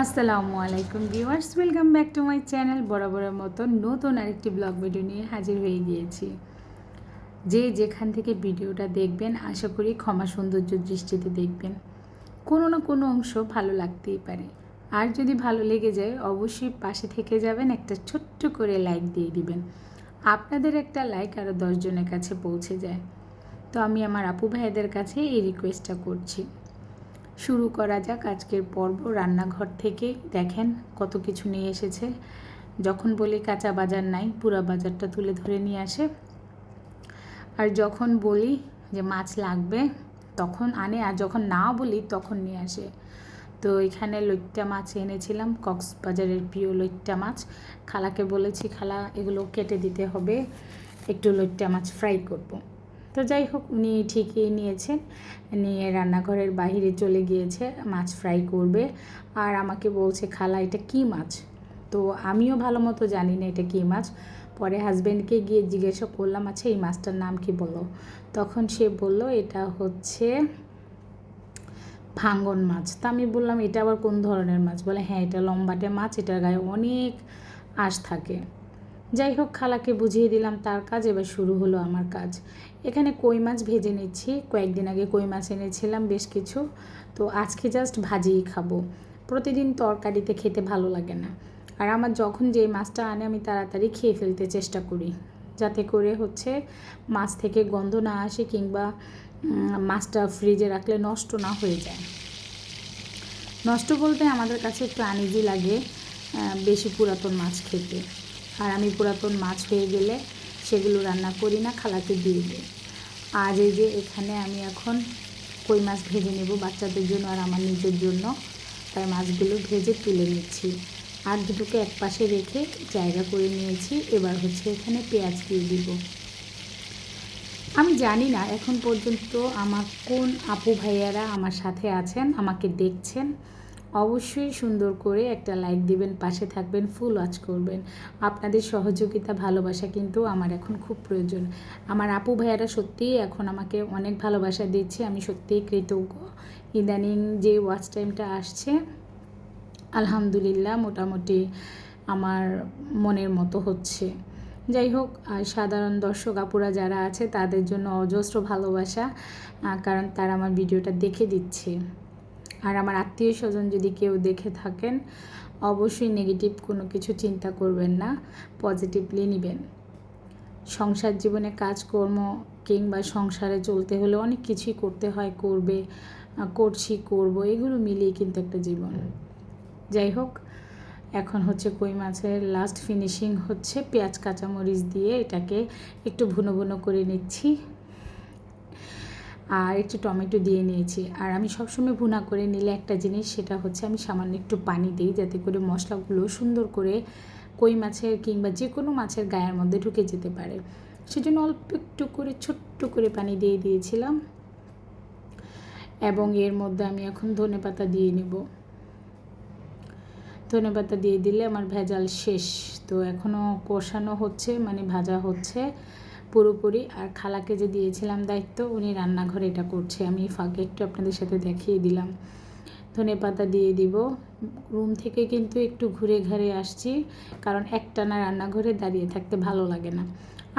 আসসালামু আলাইকুম viewers, welcome back to my channel বরাবরের মতো নতুন আরেকটি ব্লগ ভিডিও নিয়ে হাজির হয়ে গিয়েছি। যে যেখান থেকে ভিডিওটা দেখবেন, আশা করি ক্ষমা সৌন্দর্য দৃষ্টিতে দেখবেন। কোনো না কোনো অংশ ভালো লাগতেই পারে। আর যদি ভালো লেগে যায়, অবশ্যই পাশে থেকে যাবেন, একটা ছোট্ট করে লাইক দিয়ে দিবেন। আপনাদের একটা লাইক আরও দশজনের কাছে পৌঁছে যায়। তো আমি আমার আপু ভাইদের কাছে এই রিকোয়েস্টটা করছি। শুরু করা যাক আজকের পর্ব। রান্নাঘর থেকে দেখেন কত কিছু নিয়ে এসেছে। যখন বলি কাঁচা বাজার নাই, পুরা বাজারটা তুলে ধরে নিয়ে আসে। আর যখন বলি যে মাছ লাগবে, তখন আনে, আর যখন না বলি, তখন নিয়ে আসে। তো এখানে লইট্টা মাছ এনেছিলাম, কক্সবাজারের প্রিয় লইট্টা মাছ। খালাকে বলেছি, খালা, এগুলো কেটে দিতে হবে। একটু লইট্টা মাছ ফ্রাই করব। তো যাই হোক, উনি ঠিকই নিয়েছেন। নিয়ে রান্নাঘরের বাহিরে চলে গিয়েছে, মাছ ফ্রাই করবে। আর আমাকে বলছে, খালা, এটা কি মাছ? তো আমিও ভালো মতো জানি না এটা কী মাছ। পরে হাজব্যান্ডকে গিয়ে জিজ্ঞাসা করলাম আচ্ছা এই মাছটার নাম কি বলো? তখন সে বলল, এটা হচ্ছে ভাঙ্গন মাছ। তা আমি বললাম, এটা আবার কোন ধরনের মাছ? বলে হ্যাঁ এটা লম্বাটে মাছ, এটার গায়ে অনেক আঁশ থাকে। যাই হোক, খালাকে বুঝিয়ে দিলাম, তার কাজ এবার শুরু হলো আমার কাজ। এখানে কই মাছ ভেজে নিচ্ছি। কয়েকদিন আগে কই মাছ এনেছিলাম বেশ কিছু। তো আজকে জাস্ট ভাজিই খাব। প্রতিদিন তরকারিতে খেতে ভালো লাগে না। আর আমার যখন যে মাছটা আনে, আমি তাড়াতাড়ি খেয়ে ফেলতে চেষ্টা করি। যাতে করে হচ্ছে মাছ থেকে গন্ধ না আসে কিংবা মাছটা ফ্রিজে রাখলে নষ্ট না হয়ে যায়। নষ্ট বলতে আমাদের কাছে একটু আনিজি লাগে বেশি পুরাতন মাছ খেতে। আর আমি পুরাতন মাছ হয়ে গেলে সেগুলো রান্না করি না, খালাকে দিয়ে দিই। আর এই যে এখানে আমি এখন কই মাছ ভেজে নেব বাচ্চাদের জন্য আর আমার নিজের জন্য। তাই মাছগুলো ভেজে তুলে নিচ্ছি। আর দুটোকে এক পাশে রেখে জায়গা করে নিয়েছি। এবার হচ্ছে এখানে পেঁয়াজ দিয়ে দিব। আমি জানি না এখন পর্যন্ত আমার কোন আপু ভাইয়ারা আমার সাথে আছেন, আমাকে দেখছেন। অবশ্যই সুন্দর করে একটা লাইক দিবেন, পাশে থাকবেন ফুল ওয়াচ করবেন। আপনাদের সহযোগিতা, ভালোবাসা কিন্তু আমার এখন খুব প্রয়োজন। আমার আপু ভাইয়ারা সত্যিই এখন আমাকে অনেক ভালোবাসা দিচ্ছে, আমি সত্যিই কৃতজ্ঞ। ইদানিং যে ওয়াচ টাইমটা আসছে, আলহামদুলিল্লাহ মোটামুটি আমার মনের মতো হচ্ছে। যাই হোক সাধারণ দর্শক আপুরা যারা আছে, তাদের জন্য অজস্র ভালোবাসা কারণ তারা আমার ভিডিওটা দেখে দিচ্ছে। আর আমার আত্মীয় স্বজন যদি কেউ দেখে থাকেন, অবশ্যই নেগেটিভ কোনো কিছু চিন্তা করবেন না পজিটিভলি নেবেন। সংসার জীবনে কাজকর্ম কিংবা সংসারে চলতে হলে অনেক কিছুই করতে হয়, করবে করছি, করব, এগুলো মিলিয়ে কিন্তু একটা জীবন। যাই হোক, এখন হচ্ছে কই মাছের লাস্ট ফিনিশিং হচ্ছে পেঁয়াজ, কাঁচামরিচ দিয়ে এটাকে একটু ভুনো ভুনো করে নিচ্ছি। আর একটু টমেটো দিয়ে নিয়েছি। আর আমি সবসময় ভুনা করে নিলে একটা জিনিস, সেটা হচ্ছে আমি সামান্য একটু পানি দিই, যাতে করে মশলাগুলো সুন্দর করে কই মাছের কিংবা যে কোনো মাছের গায়ের মধ্যে ঢুকে যেতে পারে। সেজন্য অল্প একটু করে, ছোট্ট করে পানি দিয়ে দিয়েছিলাম। এবং এর মধ্যে আমি এখন ধনে পাতা দিয়ে নেব। ধনে পাতা দিয়ে দিলে আমার ভেজাল শেষ। তো এখনও কষানো হচ্ছে মানে ভাজা হচ্ছে। পুরোপুরি। আর খালাকে যে দিয়েছিলাম দায়িত্ব, উনি রান্নাঘরে এটা করছে। আমি ফাঁকে একটু আপনাদের সাথে দেখিয়ে দিলাম। ধনে পাতা দিয়ে দিব। রুম থেকে কিন্তু একটু ঘুরে ঘাড়ে আসছি, কারণ একটানা রান্নাঘরে দাঁড়িয়ে থাকতে ভালো লাগে না।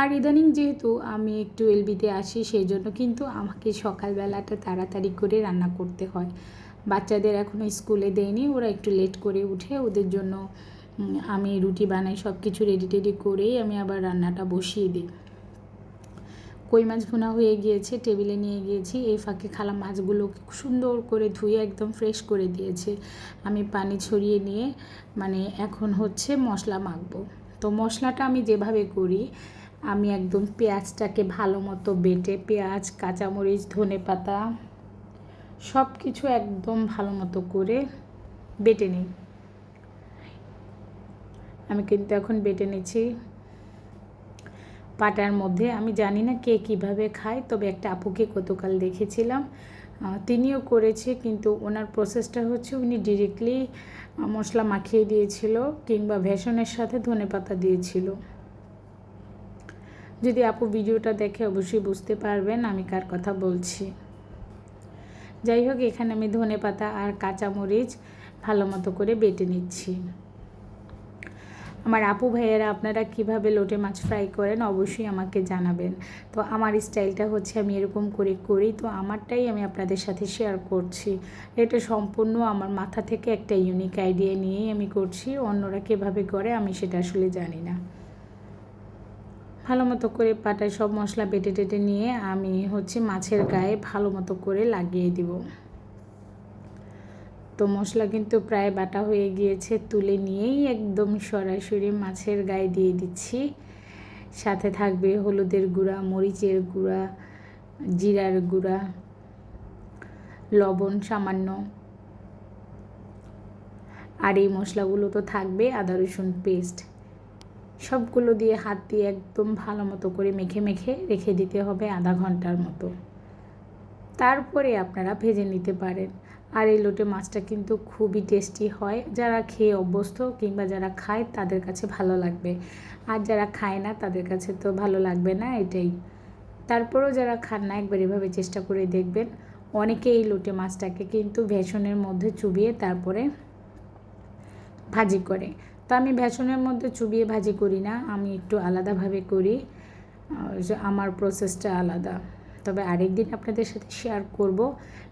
আর ইদানিং যেহেতু আমি একটু এলবিতে আসি, সেই জন্য কিন্তু আমাকে সকালবেলাটা তাড়াতাড়ি করে রান্না করতে হয়। বাচ্চাদের এখনও স্কুলে দেয়নি, ওরা একটু লেট করে উঠে ওদের জন্য আমি রুটি বানাই সব কিছু রেডি টেডি করেই আমি আবার রান্নাটা বসিয়ে দিই। কই মাছ ভুনা হয়ে গিয়েছে, টেবিলে নিয়ে গিয়েছি। এই ফাঁকে খালা মাছগুলো সুন্দর করে ধুয়ে একদম ফ্রেশ করে দিয়েছে। আমি পানি ছড়িয়ে নিয়ে মানে এখন হচ্ছে মশলা মাখবো। তো মশলাটা আমি যেভাবে করি, আমি একদম পেঁয়াজটাকে ভালো মতো বেটে, পেঁয়াজ, কাঁচামরিচ, ধনে পাতা সব কিছু একদম ভালো মতো করে বেটে নিই। আমি কিন্তু এখন বেটে নিচ্ছি। পাটার মধ্যে। আমি জানি না কে কীভাবে খায়, তবে একটা আপুকে গতকাল দেখেছিলাম। তিনিও করেছে, কিন্তু ওনার প্রসেসটা হচ্ছে উনি ডিরেক্টলি মশলা মাখিয়ে দিয়েছিল কিংবা ভেষনের সাথে ধনে পাতা দিয়েছিল। যদি আপু ভিডিওটা দেখে অবশ্যই বুঝতে পারবেন আমি কার কথা বলছি। যাই হোক, এখানে আমি ধনে পাতা আর কাঁচামরিচ ভালো মতো করে বেটে নিচ্ছি। আমার আপু ভাইয়েরা, আপনারা কীভাবে লোটে মাছ ফ্রাই করেন অবশ্যই আমাকে জানাবেন। তো আমার স্টাইলটা হচ্ছে আমি এরকম করে করি। তো আমারটাই আমি আপনাদের সাথে শেয়ার করছি। এটা সম্পূর্ণ আমার মাথা থেকে একটা ইউনিক আইডিয়া নিয়েই আমি করছি। অন্যরা কীভাবে করে আমি সেটা আসলে জানি না। ভালো মতো করে পাটায় সব মশলা বেটে টেটে নিয়ে আমি হচ্ছে মাছের গায়ে ভালো মতো করে লাগিয়ে দিব। তো মশলা কিন্তু প্রায় বাটা হয়ে গিয়েছে, তুলে নিয়েই একদম সরাসরি মাছের গায়ে দিয়ে দিচ্ছি। সাথে থাকবে হলুদের গুঁড়া, মরিচের গুঁড়া, জিরার গুঁড়া, লবণ সামান্য। আর এই মশলাগুলো তো থাকবে আদা, রসুন পেস্ট। সবগুলো দিয়ে হাত দিয়ে একদম ভালো মতো করে মেখে মেখে রেখে দিতে হবে আধা ঘণ্টার মতো। তারপরে আপনারা ভেজে নিতে পারেন। আর এই লোটে মাছটা কিন্তু খুবই টেস্টি হয়। যারা খেয়ে অভ্যস্ত কিংবা যারা খায়, তাদের কাছে ভালো লাগবে। আর যারা খায় না, তাদের কাছে তো ভালো লাগবে না এটাই। তারপরেও যারা খান না, একবার এভাবে চেষ্টা করে দেখবেন। অনেকে এই লোটে মাছটাকে কিন্তু ভেষনের মধ্যে চুবিয়ে তারপরে ভাজি করে। তো আমি ভেষনের মধ্যে চুবিয়ে ভাজি করি না, আমি একটু আলাদাভাবে করি। আমার প্রসেসটা আলাদা। তবে আরেকদিন আপনাদের সাথে শেয়ার করব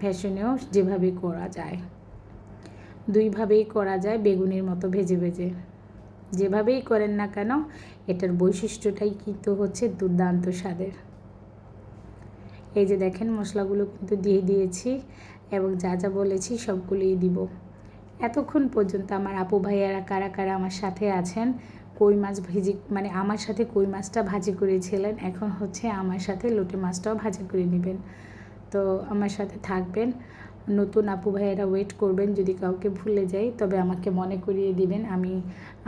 ফ্যাশনেও যেভাবে করা যায়। দুইভাবেই করা যায় বেগুনের মতো ভেজে ভেজে। যেভাবেই করেন না কেন, এটার বৈশিষ্ট্যটাই কিন্তু হচ্ছে দুর্দান্ত স্বাদের। এই যে দেখেন, মশলাগুলো কিন্তু দিয়ে দিয়েছি এবং যা যা বলেছি সবগুলোই দিব। এতক্ষণ পর্যন্ত আমার আপু ভাইয়ারা কারা কারা আমার সাথে আছেন কই মাছ ভেজি মানে আমার সাথে কই মাছটা ভাজি করেছিলেন, এখন হচ্ছে আমার সাথে লোটে মাছটাও ভাজি করে নেবেন। তো আমার সাথে থাকবেন। নতুন আপু ভাইয়েরা ওয়েট করবেন, যদি কাউকে ভুলে যাই, তবে আমাকে মনে করিয়ে দিবেন, আমি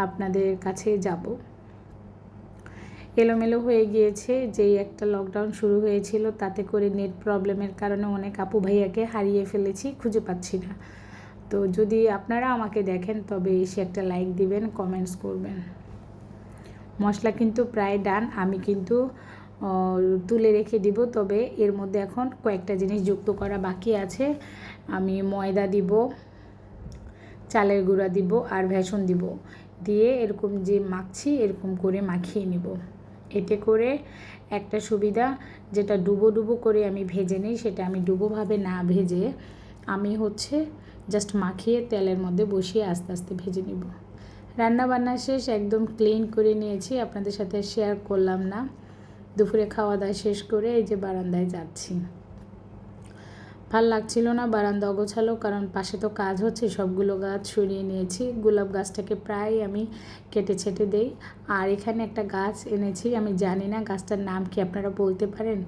আপনাদের কাছে যাব। এলোমেলো হয়ে গিয়েছে, যেই একটা লকডাউন শুরু হয়েছিল, তাতে করে নেট প্রবলেমের কারণে অনেক আপু ভাইয়াকে হারিয়ে ফেলেছি, খুঁজে পাচ্ছি না। তো যদি আপনারা আমাকে দেখেন, তবে এসে একটা লাইক দিবেন কমেন্টস করবেন। মশলা কিন্তু প্রায় ডান, আমি কিন্তু তুলে রেখে দিব। তবে এর মধ্যে এখন কয়েকটা জিনিস যুক্ত করা বাকি আছে। আমি ময়দা দিব, চালের গুঁড়া দিব আর ভেষণ দিব। দিয়ে এরকম যে মাখছি, এরকম করে মাখিয়ে নিব। এতে করে একটা সুবিধা, যেটা ডুবো ডুবো করে আমি ভেজে নিই, সেটা আমি ডুবোভাবে না ভেজে আমি হচ্ছে জাস্ট মাখিয়ে তেলের মধ্যে বসিয়ে আস্তে আস্তে ভেজে নিব। রান্না বান্না শেষ, একদম ক্লিন করে নিয়েছি। আপনাদের সাথে শেয়ার করলাম না। দুপুরে খাওয়া দাওয়া শেষ করে এই যে বারান্দায় যাচ্ছি। ভালো লাগছিল না, বারান্দা অগোছালো, কারণ পাশে তো কাজ হচ্ছে, সবগুলো গাছ সরিয়ে নিয়েছি। গোলাপ গাছটাকে প্রায় আমি কেটে ছেটে দেই। আর এখানে একটা গাছ এনেছি, আমি জানি না গাছটার নাম কি, আপনারা বলতে পারেন?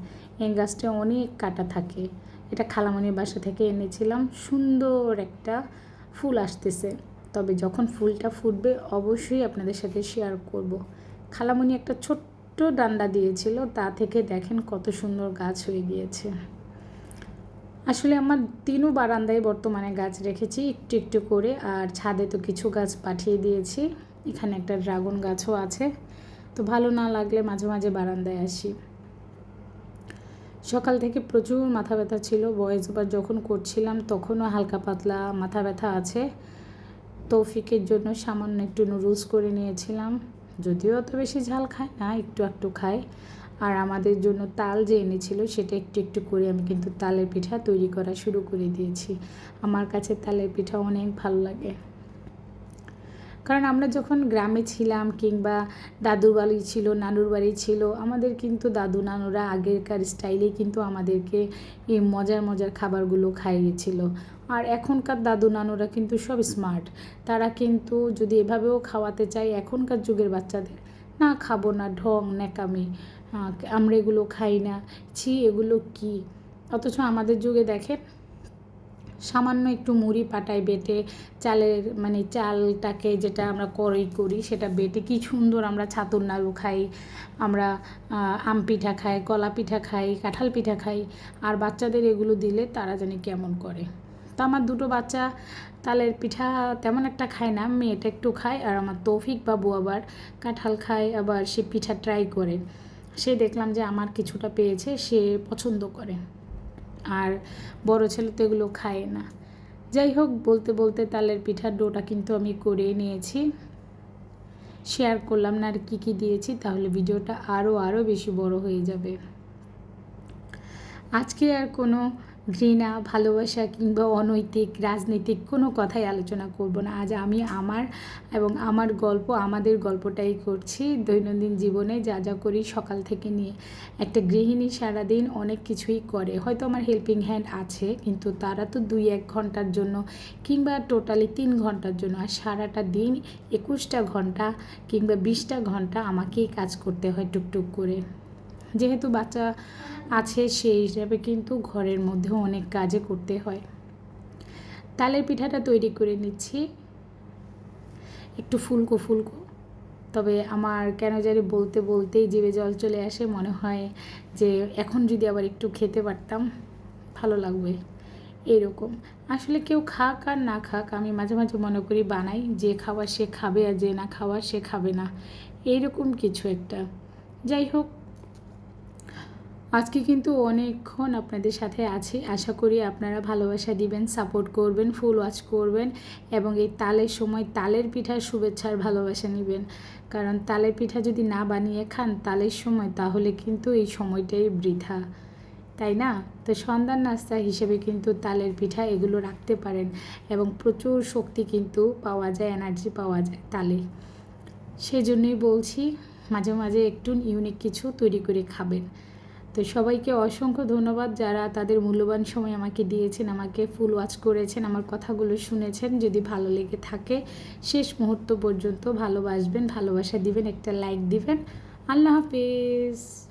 এই গাছটা অনেক কাটা থাকে। এটা খালামনির বাসা থেকে এনেছিলাম। সুন্দর একটা ফুল আসতেছে। তবে যখন ফুলটা ফুটবে অবশ্যই আপনাদের সাথে শেয়ার করব। খালামনি একটা ছোট্ট ডান্ডা দিয়েছিল, তা থেকে দেখেন কত সুন্দর গাছ হয়ে গিয়েছে। আসলে আমার তিনও বারান্দায় বর্তমানে গাছ রেখেছি, একটু একটু করে, আর ছাদে তো কিছু গাছ পাঠিয়ে দিয়েছি। এখানে একটা ড্রাগন গাছও আছে, তো ভালো না লাগলে মাঝে মাঝে বারান্দায় আসি। সকাল থেকে প্রচুর মাথা ব্যথা ছিল, বয়স যখন করছিলাম তখনও হালকা পাতলা মাথা ব্যথা আছে। তৌফিকের জন্য সামান্য একটু নুডলস করে নিয়েছিলাম। যদিও অত বেশি ঝাল খায় না, একটু একটু খায়। আর আমাদের জন্য তাল যে এনেছিল, সেটা একটু একটু করে আমি কিন্তু তালের পিঠা তৈরি করা শুরু করে দিয়েছি। আমার কাছে তালের পিঠা অনেক ভালো লাগে। কারণ আমরা যখন গ্রামে ছিলাম কিংবা দাদুর বাড়ি ছিল, নানুর বাড়ি ছিল, আমাদের কিন্তু দাদু নানুরা আগেরকার স্টাইলেই কিন্তু আমাদেরকে এই মজার মজার খাবারগুলো খাইয়েছিল। আর এখনকার দাদু নানুরা কিন্তু সব স্মার্ট তারা কিন্তু যদি এভাবেও খাওয়াতে চায় এখনকার যুগের বাচ্চাদের, না খাব না, ঢং, ন্যাকামি আমরা এগুলো খাই না, ছি, এগুলো কি? অথচ আমাদের যুগে দেখেন, সামান্য একটু মুড়ি পাটায় বেটে চালের মানে চালটাকে যেটা আমরা করই করি সেটা বেটে কি সুন্দর আমরা ছাতুর নাড়ু খাই, আমরা আম পিঠা খাই, কলা পিঠা খাই, কাঁঠাল পিঠা খাই, আর বাচ্চাদের এগুলো দিলে তারা জানি কেমন করে। তো আমার দুটো বাচ্চা, তালের পিঠা তেমন একটা খায় না, মেয়েটা একটু খায় আর আমার তৌফিক বাবু আবার কাঁঠাল খায়, আবার সে পিঠা ট্রাই করে। সে দেখলাম যে আমার কিছুটা পেয়েছে, সে পছন্দ করে। আর বড় ছেলে তো এগুলো খায় না। যাই হোক, বলতে বলতে তালের পিঠার ডোটা কিন্তু আমি করে নিয়েছি। শেয়ার করলাম না আর কী কী দিয়েছি, তাহলে ভিডিওটা আরও আরও বেশি বড় হয়ে যাবে। আজকে আর কোনো ঘৃণা, ভালোবাসা কিংবা অনৈতিক, রাজনৈতিক কোনো কথাই আলোচনা করব না। আজ আমি আমার এবং আমার গল্প আমাদের গল্পটাই করছি দৈনন্দিন জীবনে যা যা করি সকাল থেকে নিয়ে। একটা গৃহিণী সারাদিন অনেক কিছুই করে। হয়তো আমার হেল্পিং হ্যান্ড আছে, কিন্তু তারা তো দুই এক ঘণ্টার জন্য কিংবা টোটালি তিন ঘণ্টার জন্য। আর সারাটা দিন একুশটা ঘণ্টা কিংবা বিশটা ঘণ্টা আমাকেই কাজ করতে হয় টুকটুক করে। যেহেতু বাচ্চা আছে সেই হিসাবে কিন্তু ঘরের মধ্যে অনেক কাজে করতে হয়। তালের পিঠাটা তৈরি করে নিচ্ছি। একটু ফুলকো ফুলকো। তবে আমার কেন জানি বলতে বলতেই জিভে জল চলে আসে, মনে হয় যে এখন যদি আবার একটু খেতে পারতাম, ভালো লাগবে এরকম। আসলে কেউ খাক আর না খাক, আমি মাঝে মাঝে মনে করি বানাই, যে খাবার সে খাবে আর যে না খাওয়া সে খাবে না। এইরকম কিছু একটা। যাই হোক আজকে কিন্তু অনেকক্ষণ আপনাদের সাথে আছি। আশা করি আপনারা ভালোবাসা দিবেন সাপোর্ট করবেন ফুল ওয়াচ করবেন এবং এই তালের সময় তালের পিঠার শুভেচ্ছার ভালোবাসা নেবেন। কারণ তালের পিঠা যদি না বানিয়ে খান তালের সময়, তাহলে কিন্তু এই সময়টাই বৃথা, তাই না? তো সন্ধ্যার নাস্তা হিসেবে কিন্তু তালের পিঠা এগুলো রাখতে পারেন এবং প্রচুর শক্তি কিন্তু পাওয়া যায় এনার্জি পাওয়া যায় তালে। সেজন্যই বলছি, মাঝে মাঝে একটু ইউনিক কিছু তৈরি করে খাবেন। তো সবাইকে অসংখ্য ধন্যবাদ যারা তাদের মূল্যবান সময় আমাকে দিয়েছেন, আমাকে ফুল ওয়াচ করেছেন, আমার কথাগুলো শুনেছেন। যদি ভালো লেগে থাকে, শেষ মুহূর্ত পর্যন্ত ভালোবাসবেন, ভালোবাসা দিবেন, একটা লাইক দিবেন। আল্লাহ হাফিজ।